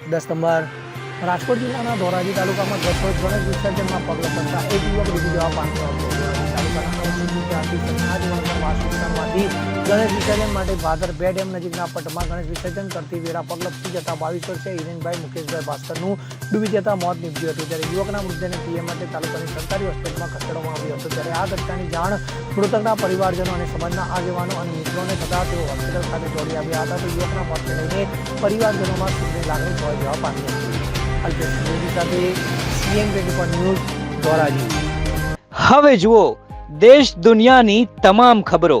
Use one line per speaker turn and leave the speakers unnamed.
દસ નંબર. રાજકોટ જિલ્લાના ધોરાજી તાલુકામાં ગત ગણેશ વિસર્જનમાં પગલો પડતા એક યુવક ડૂબી જવા પામ્યો હતો તાલુકાના વાસ વિસ્તારમાંથી ગણેશ વિસર્જન માટે ભાદર બે ડેમ નજીકના પટમાં ગણેશ વિસર્જન કરતી વેળા પગ લપસી જતા બાવીસ વર્ષે હિરેનભાઈ મુકેશભાઈ ભાસ્કરનું ડૂબી જતા મોત નીપજ્યું હતું. ત્યારે યુવકના મૃતદેહને પીએમ માટે તાલુકાની સરકારી હોસ્પિટલમાં ખસેડવામાં આવ્યો હતો. ત્યારે આ ઘટનાની જાણ મૃતકના પરિવારજનો અને સમાજના આગેવાનો અને મિત્રોને થતા તેઓ હોસ્પિટલ ખાતે દોડી આવ્યા હતા. તો યુવકના મોતને લઈને પરિવારજનોમાં સુખની લાગણી જોવા જવા પામી હતી અલ્પેશ મોદી સાથે સીએમ ટ્વેન્ટી ન્યૂઝ, ધોરાજી.
હવે જુઓ, દેશ દુનિયાની તમામ ખબરો.